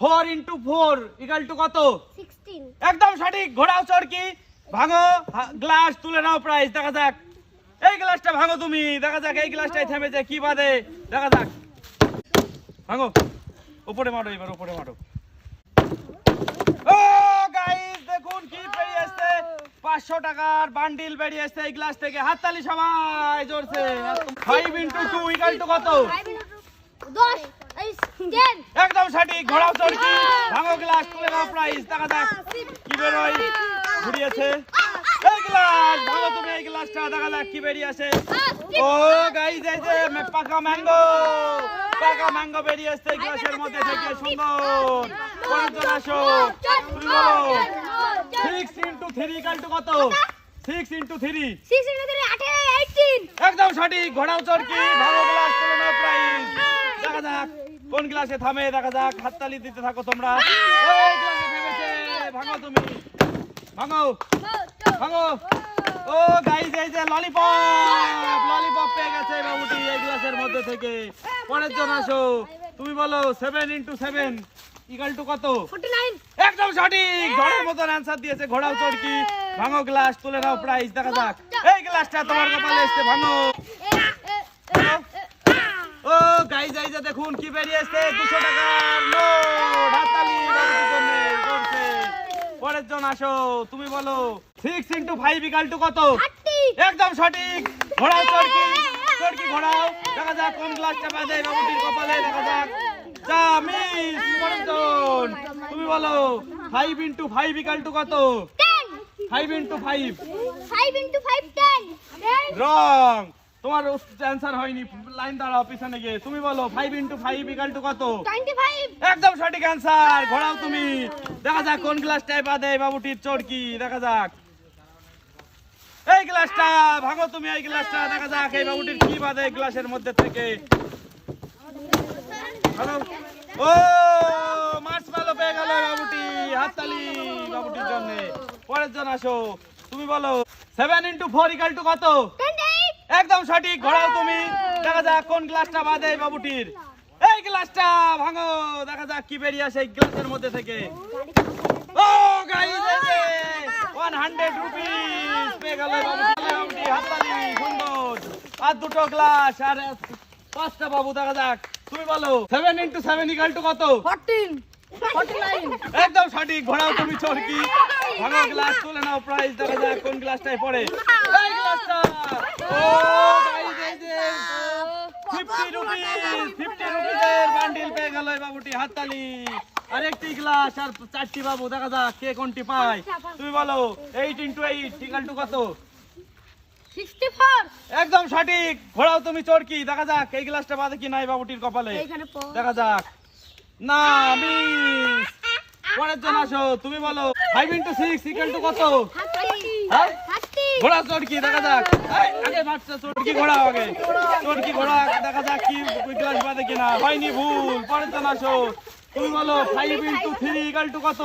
Four into four equal to কত? একদম সঠিক। ঘোড়াও চড়কি ভাঙো। গ্লাস তুলে নাও প্রাইস দেখা যাক। এই গ্লাসটা ভাঙো তুমি। দেখা যাক এই গ্লাসটাই থেমেছে কি বাদে দেখা যাক। ভাঙো। উপরে মারো এবার উপরে মারো। ও গাইস দেখুন কি বেরিয়ে আসছে পাঁচশো টাকার বান্ডিল বেরিয়ে আসছে এই গ্লাস থেকে। হাততালি সবাই জোরছে five into two equal to কত? দশ। একদম সঠিক ঘোড়াও চড়কি ভাঙো গ্লাস তুলে নাও প্রাইস দেখা যাক কি বেরোয় ঘুরিয়েছে। এই গ্লাস ভাঙো তুমি এই গ্লাসটা দেখা যাক কি বেরিয়ে আসে ও এই যে পাকা ম্যাঙ্গো পাকা ম্যাঙ্গো বেরিয়ে আসছে এই গ্লাসের মধ্যে থেকে সুন্দর। পরের আসো। তুমি বলো। সিক্স ইন্টু থ্রি ইকাল কত? Six into three six into three আঠেরো একদম সঠিক ঘোড়াও চরকি ভালো গ্লাস তুলে নাও প্রাইস দেখা যাক। কোন গ্লাসে থামে দেখা যাক। হাততালি দিতে থাকো তোমরা। ভাঙো তুমি। ভাঙো। ভাঙো। ও গাইস এই যে ললিপপ ললিপপ পেয়ে গেছে বাবুটি এই গ্লাসের মধ্যে থেকে। পরের জন আসো। তুমি বলো seven into seven equal to কত? একদম সঠিক। ঝড়ের মতন অ্যান্সার দিয়েছে ঘোড়াও চড়কি ভাঙো গ্লাস তুলে নাও প্রাইস দেখা যাক। এই গ্লাসটা তোমার কপালে এসছে। ভাঙো। এই যে দেখুন কি বেরিয়ে এসছে? দুশো টাকার নোট হাততালি করছে। পরের জন আসো তুমি বলো six into five equal to কত? একদম সঠিক। ঘোড়াও চড়কি চড়কি ঘোড়াও দেখা যাক কোন গ্লাসটা বাজে বাবুটির কপালে দেখা যাক। যা মিস পরের জন। তুমি বলো five into five equal to কত? Five into five five into five ten wrong তোমার অ্যান্সার হয়নি। লাইন দাঁড়াও পিছনে গিয়ে। তুমি বলো five into five equal to কত? একদম সঠিক অ্যান্সার ঘোরাও তুমি। দেখা যাক কোন গ্লাসটায় বাদে বাবুটির চড়কি দেখা যাক। এই গ্লাসটা ভাঙো তুমি এই গ্লাসটা দেখা যাক এই বাবুটির কি বাদে গ্লাসের মধ্যে থেকে। ও মাছ ভালো পেয়ে গেল বাবুটি। হাততালি বাবুটির জন্য। পরের জন আসো। তুমি বলো seven into four equal to কত? একদম সঠিক ঘোরাও তুমি। দেখা যাক কোন গ্লাসটা বাদে বাবুটির। এই গ্লাসটা ভাঙো। দেখা যাক কি বেরিয়ে আসে গ্লাসের মধ্যে থেকে। ও গাইস এই যে 100 রুপিস পেয়ে গেল বাবুটি। হাততালি সুন্দর আর দুটো গ্লাস আর পাঁচটা বাবু দেখা যাক। তুমি বলো 7 ইনটু 7 ইকুয়াল টু কত? ফোরটিন ফোরটি নাইন একদম সঠিক ঘোড়াও তুমি চরকি। ভাঙো গ্লাস তুলে নাও প্রাইস দেখা যাক কোন গ্লাসটায় পড়ে। এই গ্লাসটা ও গাইস এই যে 50 রুপিস 50 রুপিসের বান্ডিল পেয়ে গেল এই বাবুটি হাততালি। আর একটি গ্লাস আর চারটি বাবু দেখা যাক কে কোনটি পায়। তুমি বলো 8 ইনটু 8 ইকুয়াল টু কত? সিক্সটি ফোর একদম সঠিক ঘোড়াও তুমি চরকি দেখা যাক এই গ্লাসটা বাদে কি নাই বাবুটির কপালে। দেখা যাক। না মিস পরের জন আসো তুমি বলো। Five into six equal to কত? হ্যাঁ? ঘোড়া চড়কি দেখা যাক। এই, আগে মারছে চড়কি ঘোড়া আগে। চড়কি ঘোড়া দেখা যাক কি ক্লাস বাদে কিনা। হয়নি ভুল পরের জন আসো। তুমি বলো five into three equal to কত?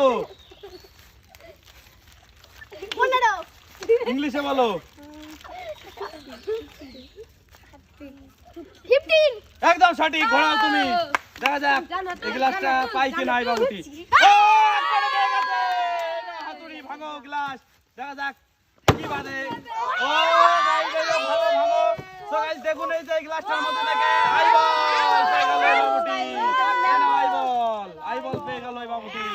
ইংলিশে বলো। একদম সঠিক ঘোড়াও তুমি। দেখা যাক এই গ্লাসটা পাই কি নাই বাবুটি ও, একবারে পেয়ে গেছে! না, হাতুড়ি ভাঙো গ্লাস দেখা যাক, কি বাদে? ও গাইস ভালো ভালো। সো গাইস দেখুন এই যে গ্লাসটার মধ্যে থেকে আইবল পেয়ে গেল বাবুটি। এই নাও আইবল আইবল পেয়ে গেল বাবুটি।